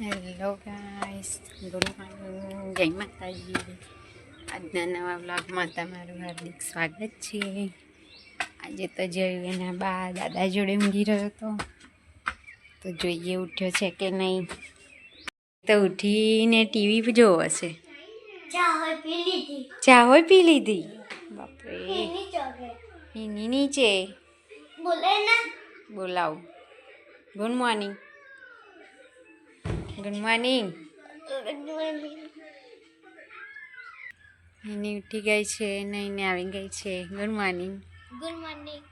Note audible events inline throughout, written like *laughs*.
Hello guys good morning. જય માતાજી. આજના નવા બ્લોગમાં તમારું હાર્દિક સ્વાગત છે. આજે તો જોયું એના બા દાદા જોડે ઊંઘી રહ્યો હતો. તો જોઈએ ઉઠ્યો છે કે નહીં. તો ઉઠીને ટીવી જોવો હશે ચા હોય પી લીધી. ચા હોય પી લીધી? બાપરે. એની નીચે. બોલાવું. Good morning. ગુડ મોર્નિંગ એની ઉઠી ગઈ છે નહીં આવી ગઈ છે. ગુડ મોર્નિંગ ગુડ મોર્નિંગ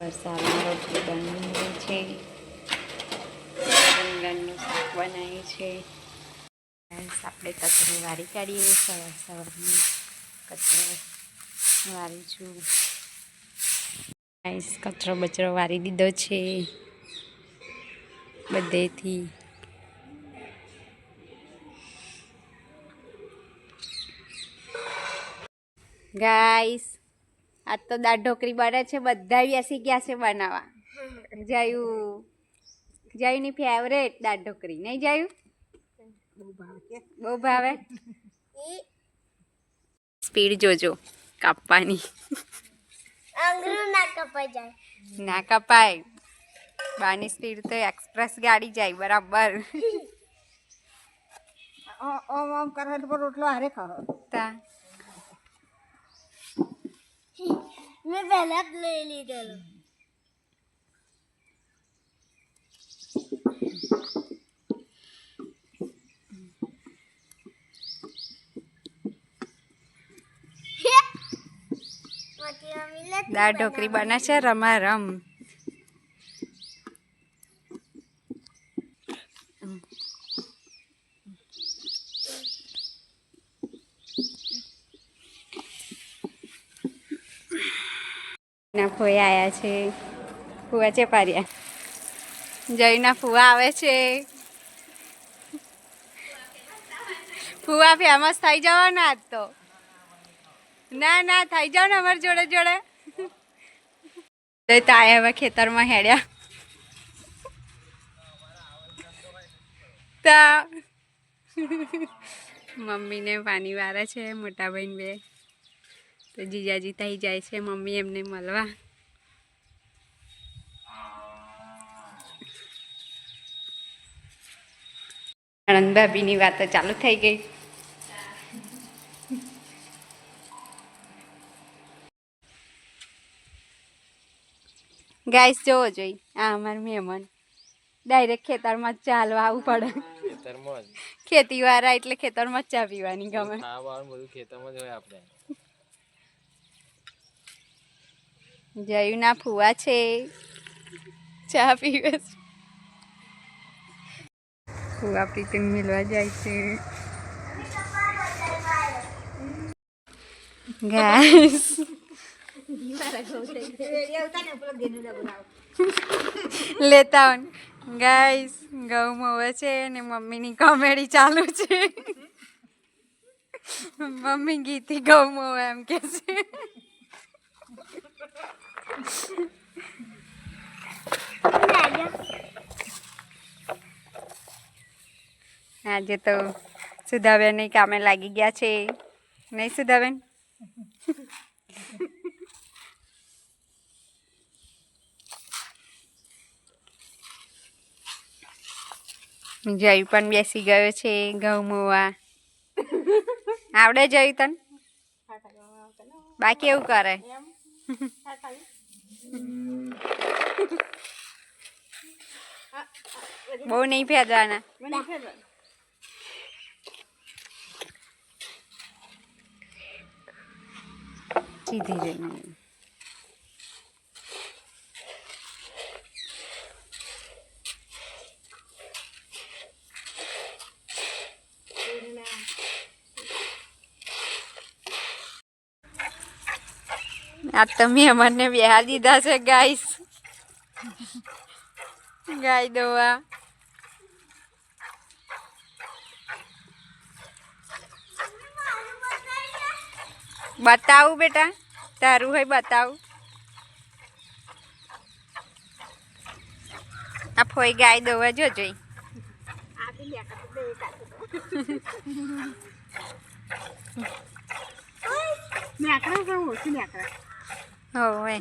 વરસાદમાં રોટલી બની રહી છે. રીંગણનું શાક બનાવ્યું છે. આપણે કચરો વારી કાઢીએ. સવાર સવારમાં કચરો વારી છું કચરો બચરો વારી દીધો છે. બધેથી ગાઈસ આજ તો દાળ ઢોકરી બને છે બધા બેસી ગયા છે બનાવવા. જાયું. જયુની ફેવરેટ દાળ ઢોકરી નહીં જયું? બહુ ભાવે સ્પીડ જોજો કાપવાની. ના કપાઈ જાય. ના કપાય. બાની સ્પીડ તો એક્સપ્રેસ ગાડી જાય બરાબર. ઓમ ઓમ કરવા તો રોટલો હારે ખાવ. તા. મેં પહેલા જ લઈ લીધેલો દાળ ઢોકરી બને છે રમા રમ ના ફોઈ આયા છે. ફુવા છે પાર્યા. જયના ફુવા આવે છે. ફુવા ફેમસ થઈ જવાના આજ તો. ના ના, થઈ જાવ ને અમારી જોડે જોડે. તો તાય હવે ખેતરમાં હેડ્યા. તા. મમ્મીને પાણી વારે છે મોટા બહેન બે. તો જીજાજી થઈ જાય છે, મમ્મી એમને મળવા. આનંદ ભાભીની વાત ચાલુ થઈ ગઈ. ગાઈસ જોવો જોઈ આ અમાર મહેમાન. ડાયરેક્ટ ખેતરમાં ચાલવા આવવું પડે. ખેતરમાં ખેતી વાળા એટલે ખેતરમાં ચા પીવાની ગમે. ખાવાનું બધું ખેતરમાં જ હોય આપણે. જયું ના ફુવા છે. ચા પીવે છે. ફુવા પ્રીતિમ મિલવા જાય છે. ગાઈસ લેતા ગાઈસ ઘઉં મોવે છે અને મમ્મીની કોમેડી ચાલુ છે. મમ્મી ગીતી ઘઉં મોવે એમ કે છે. આજે તો સુધાબેન કામે લાગી ગયા છે. નહીં સુધાબેન? જય પણ બેસી ગયો છે ઘઉં મોવા. આવડે જયુ તને? બાકી એવું કરે. બહુ નહીં ફેદવાના સીધી જઈને આ તો મહેમાનને બેહા દીધા છે ગાઈસ ગાય દોવા બતાવું બેટા, તારું હોય બતાવું. આ ફોઈ ગાય દોવા જોજો હોવે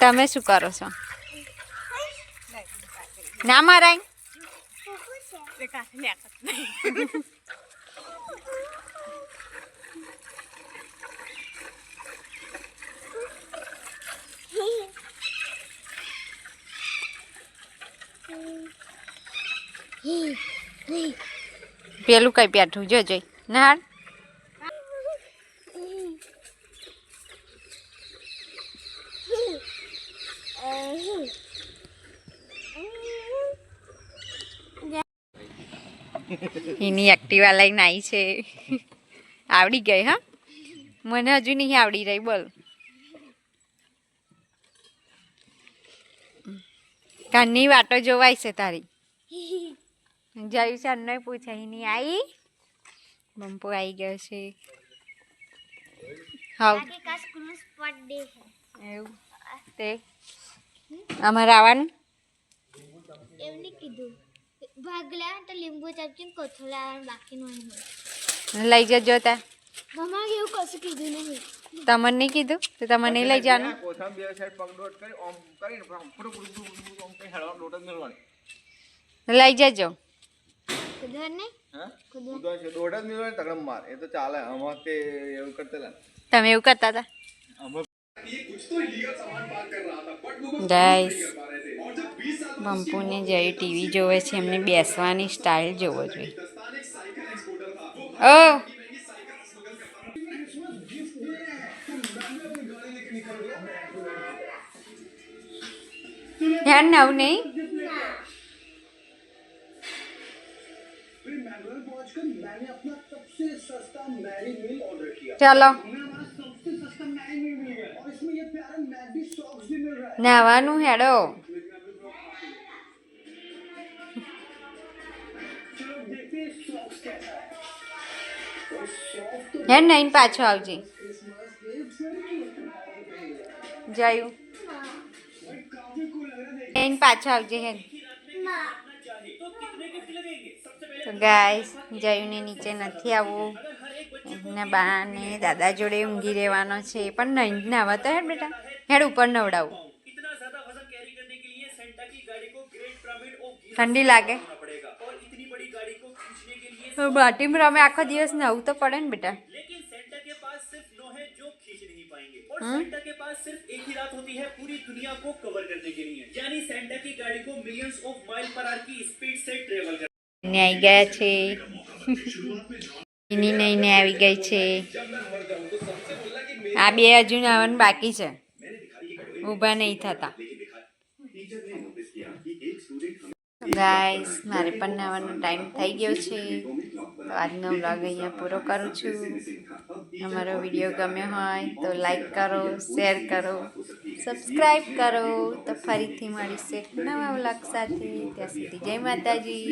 તમે શું કરો છો? ના મારાય. *laughs* પેલું કઈ પેઠું જોજે જોઈ. ના એની એક્ટિવા લઈને આવી છે. આવડી ગઈ હા? મને હજુ નહીં આવડી રહી બોલ. કાનની વાટો જોવાય છે તારી. જયું છે અન્નો પૂછાઈ નહીં આવી બમ્પો આવી ગયો છે. હાઉ? એવું? તે? અમારે આવવાનું? એમને કીધું. ભાગ લેવા તો લીંબુ ચમચી કોથો લાવવાનું બાકી નહીં હોય લઈ જજો તા મમ્મા એવું કશું કીધું નહીં તમને નહીં કીધું તો તમે નહીં લઈ જવાનું કોથામાં બે સાઈડ પગ દોટ કરી ઓમ કરીને આમ ફુડુક ફુડુક ફુડુક ફુડુક ઓમ કરી હેડવા દોટ જ મેળવાની લઈ જજો કુદર નહીં હા કુદર ઉદો છે દોટ જ મેળવાની તગડમ માર એ તો ચાલે આમાં તે એવું કરતેલા તમે એવું કરતા હતા આમાં ગાઈસ બંપુને જઈ ટીવી જોવે છે, એમને બેસવાની સ્ટાઇલ જોવો જોઈએ. ઓ! યાર નવ નહીં? ચલો. નાવાનું હેડો નહીં પાછો આવજે. જાયું. એને પાછો આવજે હે તો ગાઈસ, જયુને નીચે નથી આવવું. એના બા ને દાદા જોડે ઊંઘી રહેવાનો છે, એ પણ નહીં નાવા તો હેડ બેટા. હેડ ઉપર નવડાવું. ઠંડી લાગે. તો બાટીમાં રમે આખો દિવસ નવું તો પડે ને બેટા हम्म? सेंटा के पास सिर्फ एक ही रात होती है पूरी दुनिया को कवर करने के लिए यानी सेंटा की गाड़ी को millions of mile per hour की स्पीड से ट्रेवल कर એને આવી ગયા છે એની નઈને આવી ગઈ છે આ બે હજુ નાવાનું બાકી છે ઊભા નહીં થતા ગાઈસ, મારે પણ નાવાનો ટાઈમ થઈ ગયો છે. તો આજનો બ્લોગ અહીંયા પૂરો કરું છું. અમારો વીડિયો ગમ્યો હોય તો લાઈક કરો શેર કરો સબસ્ક્રાઈબ કરો. તો ફરીથી મળીશું એક નવા બ્લોગ સાથે. ત્યાં સુધી જય માતાજી.